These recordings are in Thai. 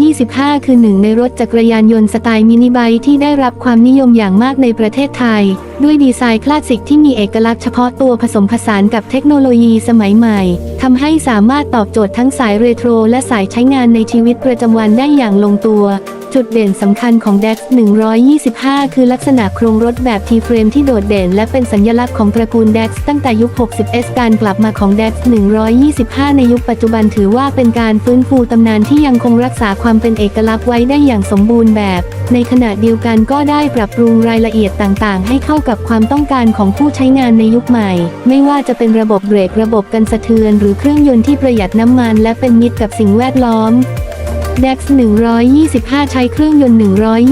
125 คือหนึ่งในรถจักรยานยนต์สไตล์มินิไบค์ที่ได้รับความนิยมอย่างมากในประเทศไทย ด้วยดีไซน์คลาสสิกที่มีเอกลักษณ์เฉพาะตัวผสมผสานกับเทคโนโลยีสมัยใหม่ทำให้สามารถตอบโจทย์ทั้งสายเรโทรและสายใช้งานในชีวิตประจำวันได้อย่างลงตัว จุดเด่นสำคัญของ DEX 125 คือลักษณะโครงรถแบบ T-frame ที่โดดเด่น และเป็นสัญลักษณ์ของตระกูล DEX ตั้งแต่ยุค 60S การกลับมาของ DEX 125 ในยุคปัจจุบันถือว่าเป็นการฟื้นฟูตำนานที่ยังคงรักษาความเป็นเอกลักษณ์ไว้ได้อย่างสมบูรณ์แบบ ในขณะเดียวกันก็ได้ปรับปรุงรายละเอียดต่างๆ ให้เข้ากับความต้องการของผู้ใช้งานในยุคใหม่ ไม่ว่าจะเป็นระบบเบรกระบบกันสะเทือน หรือเครื่องยนต์ที่ประหยัดน้ำมัน และเป็นมิตรกับสิ่งแวดล้อม DEX 125 ใช้เครื่องยนต์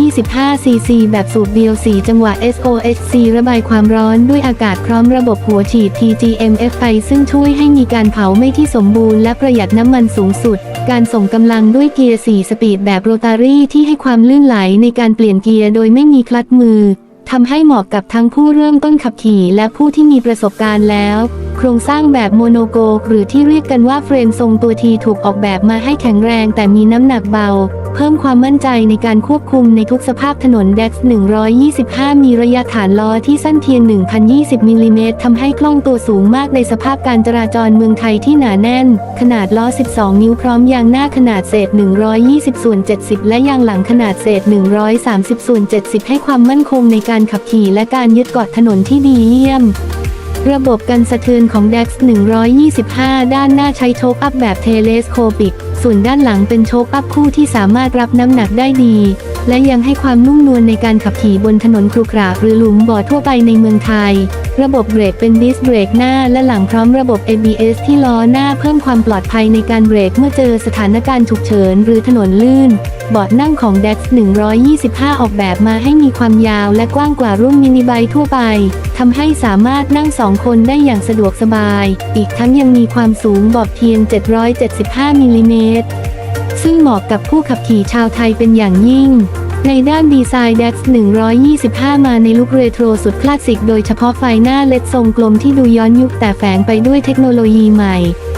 125 cc แบบสูบเดียว 4 จังหวะ SOHC ระบายความร้อนด้วยอากาศพร้อมระบบหัวฉีด TGMFI ซึ่งช่วยให้มีการเผาไม่ที่สมบูรณ์และประหยัดน้ำมันสูงสุด การส่งกำลังด้วยเกียร์ 4 สปีดแบบโรตารี่ที่ให้ความลื่นไหลในการเปลี่ยนเกียร์โดยไม่มีคลัตช์มือทำให้เหมาะกับทั้งผู้เริ่มต้นขับขี่และผู้ที่มีประสบการณ์แล้ว ครงสร้างแบบโมโนโก หรือที่เรียกกันว่าเฟรมทรงตัวทีถูกออกแบบมาให้แข็งแรงแต่มีน้ำหนักเบา เพิ่มความมั่นใจในการควบคุมในทุกสภาพถนน DEX 125 มีระยะฐานล้อที่สั้นเพียง1,020มิลลิเมตรทำให้คล่องตัวสูงมากในสภาพการจราจรเมืองไทยที่หนาแน่น ขนาดล้อ 12 นิ้วพร้อมยางหน้าขนาดเศษ 120 ส่วน 70 และยางหลังขนาดเศษ 130 ส่วน 70 ให้ความมั่นคงในการขับขี่และการยึดเกาะถนนที่ดีเยี่ยม ระบบกันสะเทือนของ DEX 125 ด้านหน้าใช้โชคอัพแบบเทเลสโคปิก ส่วนด้านหลังเป็นโชคอัพคู่ที่สามารถรับน้ำหนักได้ดี และยังให้ความนุ่มนวลในการขับขี่บนถนนครุขระหรือหลุมบ่อทั่วไปในเมืองไทย ระบบเบรกเป็นดิสเบรกหน้าและหลังพร้อมระบบ ABS ที่ล้อหน้าเพิ่มความปลอดภัยในการเบรกเมื่อเจอสถานการณ์ฉุกเฉินหรือถนนลื่นบาะนั่งของ DEX 125 ออกแบบมาให้มีความยาวและกว้างกว่ารุ่นมินิไบทั่วไป ทำให้สามารถนั่งสองคนได้อย่างสะดวกสบาย อีกทั้งยังมีความสูงบาะเพียง 775 มิลลิเมตร ซึ่งเหมาะกับผู้ขับขี่ชาวไทยเป็นอย่างยิ่ง ในด้านดีไซน์ DEX 125 มาในลุคเรโทรสุดคลาสสิกโดยเฉพาะไฟหน้าเลดทรงกลมที่ดูย้อนยุคแต่แฝงไปด้วยเทคโนโลยีใหม่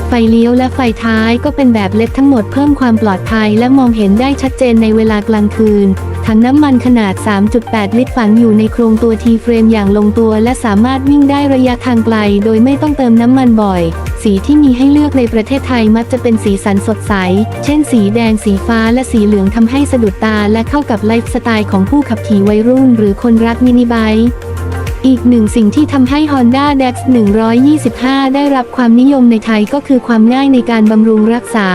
ไฟเลี้ยวและไฟท้ายก็เป็นแบบเล็ดทั้งหมดเพิ่มความปลอดภัยและมองเห็นได้ชัดเจนในเวลากลางคืนถังน้ำมันขนาด 3.8 ลิตรฝังอยู่ในโครงตัวทีเฟรมอย่างลงตัว และสามารถวิ่งได้ระยะทางไกล โดยไม่ต้องเติมน้ำมันบ่อย สีที่มีให้เลือกในประเทศไทยมักจะเป็นสีสันสดใส เช่นสีแดง สีฟ้า และสีเหลืองทำให้สะดุดตาและเข้ากับไลฟ์สไตล์ของผู้ขับขี่วัยรุ่น หรือคนรักมินิไบค์อีกหนึ่งสิ่งที่ทำให้ Honda DEX 125 ได้รับความนิยมในไทยก็คือความง่ายในการบำรุงรักษา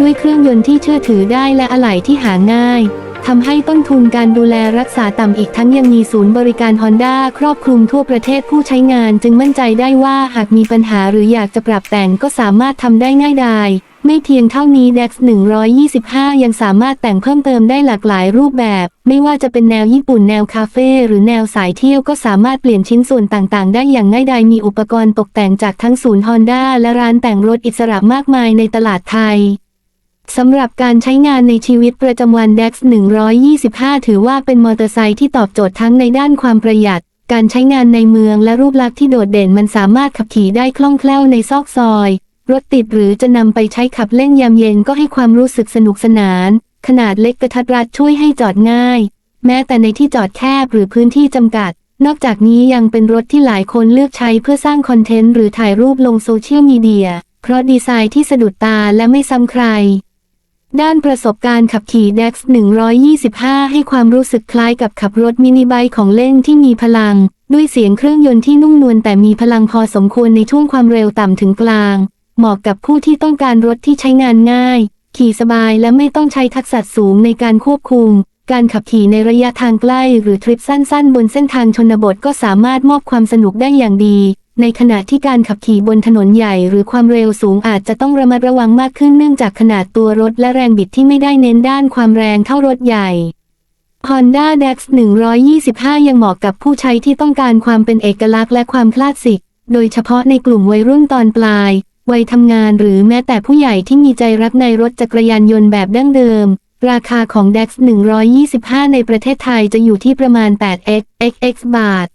ด้วยเครื่องยนต์ที่เชื่อถือได้และอะไหล่ที่หาง่าย ทำให้ต้นทุนการดูแลรักษาต่ำอีกทั้งยังมีศูนย์บริการ Honda ครอบคลุมทั่วประเทศผู้ใช้งานจึงมั่นใจได้ว่าหากมีปัญหาหรืออยากจะปรับแต่งก็สามารถทำได้ง่ายดายไม่เพียงเท่านี้ DEX 125 ยังสามารถแต่งเพิ่มเติมได้หลากหลายรูปแบบ ไม่ว่าจะเป็นแนวญี่ปุ่นแนวคาเฟ่หรือแนวสายเที่ยวก็สามารถเปลี่ยนชิ้นส่วนต่างๆ ได้อย่างง่ายดายมีอุปกรณ์ตกแต่งจากทั้งศูนย์ Honda และร้านแต่งรถอิสระมากมายในตลาดไทย สำหรับการใช้งานในชีวิตประจำวัน DEX 125 ถือว่าเป็นมอเตอร์ไซค์ที่ตอบโจทย์ทั้งในด้านความประหยัด การใช้งานในเมืองและรูปลักษณ์ที่โดดเด่นมันสามารถขับขี่ได้คล่องแคล่วในซอกซอย รถติดหรือจะนำไปใช้ขับเล่นยามเย็นก็ให้ความรู้สึกสนุกสนาน ขนาดเล็กกระทัดรัดช่วยให้จอดง่าย แม้แต่ในที่จอดแคบหรือพื้นที่จำกัด นอกจากนี้ยังเป็นรถที่หลายคนเลือกใช้เพื่อสร้างคอนเทนต์หรือถ่ายรูปลงโซเชียลมีเดียเพราะดีไซน์ที่สะดุดตาและไม่ซ้ำใคร ด้านประสบการณ์ขับขี่ DEX 125 ให้ความรู้สึกคล้ายกับขับรถมินิไบค์ของเล่นที่มีพลัง ด้วยเสียงเครื่องยนต์ที่นุ่มนวลแต่มีพลังพอสมควรในช่วงความเร็วต่ำถึงกลาง เหมาะกับผู้ที่ต้องการรถที่ใช้งานง่าย ขี่สบายและไม่ต้องใช้ทักษะสูงในการควบคุม การขับขี่ในระยะทางใกล้ หรือทริปสั้นๆ บนเส้นทางชนบทก็สามารถมอบความสนุกได้อย่างดี ในขณะที่การขับขี่บนถนนใหญ่หรือความเร็วสูงอาจจะต้องระมัดระวังมากขึ้นเนื่องจากขนาดตัวรถและแรงบิดที่ไม่ได้เน้นด้านความแรงเท่ารถใหญ่ Honda DEX 125 ยังเหมาะกับผู้ใช้ที่ต้องการความเป็นเอกลักษณ์และความคลาสสิก โดยเฉพาะในกลุ่มวัยรุ่นตอนปลาย วัยทำงานหรือแม้แต่ผู้ใหญ่ที่มีใจรักในรถจักรยานยนต์แบบดั้งเดิม ราคาของ DEX 125 ในประเทศไทยจะอยู่ที่ประมาณ 8x xx บาท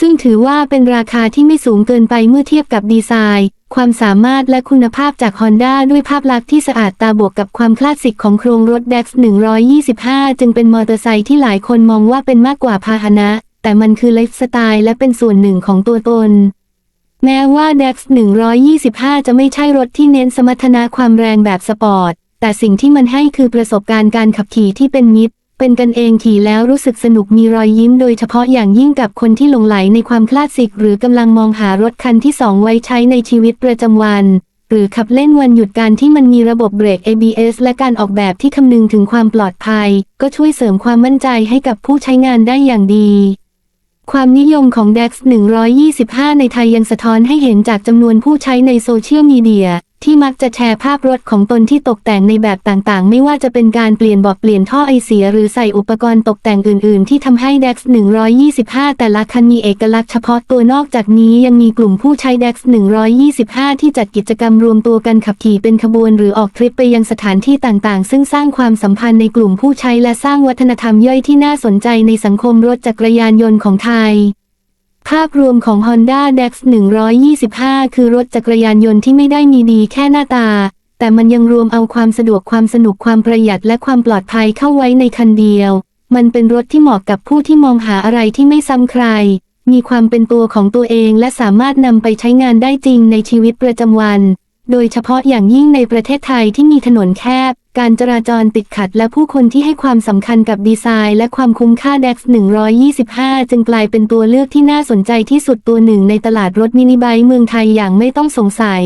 ซึ่งถือว่าเป็นราคาที่ไม่สูงเกินไปเมื่อเทียบกับดีไซน์ ความสามารถและคุณภาพจาก Honda ด้วยภาพลักษณ์ที่สะอาดตาบวกกับความคลาสสิกของโครงรถ DAX 125 จึงเป็นมอเตอร์ไซค์ที่หลายคนมองว่าเป็นมากกว่าพาหนะ แต่มันคือไลฟ์สไตล์และเป็นส่วนหนึ่งของตัวตนแม้ว่า DAX 125 จะไม่ใช่รถที่เน้นสมรรถนะความแรงแบบสปอร์ต แต่สิ่งที่มันให้คือประสบการณ์การขับขี่ที่เป็นมิตร เป็นกันเองขี่แล้วรู้สึกสนุกมีรอยยิ้มโดยเฉพาะอย่างยิ่งกับคนที่หลงไหลในความคลาสสิก หรือกำลังมองหารถคันที่สองไว้ใช้ในชีวิตประจำวัน หรือขับเล่นวันหยุดการที่มันมีระบบเบรก ABS และการออกแบบที่คำนึงถึงความปลอดภัย ก็ช่วยเสริมความมั่นใจให้กับผู้ใช้งานได้อย่างดีความนิยมของ DAX 125 ในไทยยังสะท้อนให้เห็นจากจำนวนผู้ใช้ในโซเชียลมีเดีย ที่มักจะแชร์ภาพรถของตนที่ตกแต่งในแบบต่างๆ ไม่ว่าจะเป็นการเปลี่ยนบาะเปลี่ยนท่อไอเสีย หรือใส่อุปกรณ์ตกแต่งอื่นๆ ที่ทำให้ DAX 125 แต่ละคันมีเอกลักษณ์เฉพาะตัวนอกจากนี้ยังมีกลุ่มผู้ใช้ DAX 125 ที่จัดกิจกรรมรวมตัวกันขับขี่เป็นขบวน หรือออกทริปไปยังสถานที่ต่างๆ ซึ่งสร้างความสัมพันธ์ในกลุ่มผู้ใช้และสร้างวัฒนธรรมย่อยที่น่าสนใจในสังคมรถจักรยานยนต์ของไทย ภาพรวมของ Honda DAX 125 คือรถจักรยานยนต์ที่ไม่ได้มีดีแค่หน้าตา แต่มันยังรวมเอาความสะดวกความสนุกความประหยัดและความปลอดภัยเข้าไว้ในคันเดียว มันเป็นรถที่เหมาะกับผู้ที่มองหาอะไรที่ไม่ซ้ำใคร มีความเป็นตัวของตัวเองและสามารถนำไปใช้งานได้จริงในชีวิตประจำวัน โดยเฉพาะอย่างยิ่งในประเทศไทยที่มีถนนแคบ การจราจรติดขัดและผู้คนที่ให้ความสำคัญกับดีไซน์และความคุ้มค่า DAX 125 จึงกลายเป็นตัวเลือกที่น่าสนใจที่สุดตัวหนึ่งในตลาดรถมินิไบค์เมืองไทยอย่างไม่ต้องสงสัย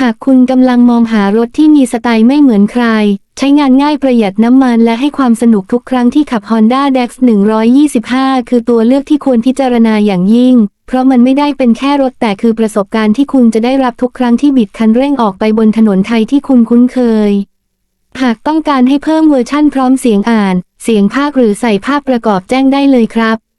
หากคุณกำลังมองหารถที่มีสไตล์ไม่เหมือนใคร ใช้งานง่ายประหยัดน้ำมันและให้ความสนุกทุกครั้งที่ขับ Honda DAX 125 คือตัวเลือกที่ควรพิจารณาอย่างยิ่งเพราะมันไม่ได้เป็นแค่รถแต่คือประสบการณ์ที่คุณจะได้รับทุกครั้งที่บิดคันเร่งออกไปบนถนนไทยที่คุณคุ้นเคย หากต้องการให้เพิ่มเวอร์ชั่นพร้อมเสียงอ่าน เสียงภาคหรือใส่ภาพประกอบแจ้งได้เลยครับ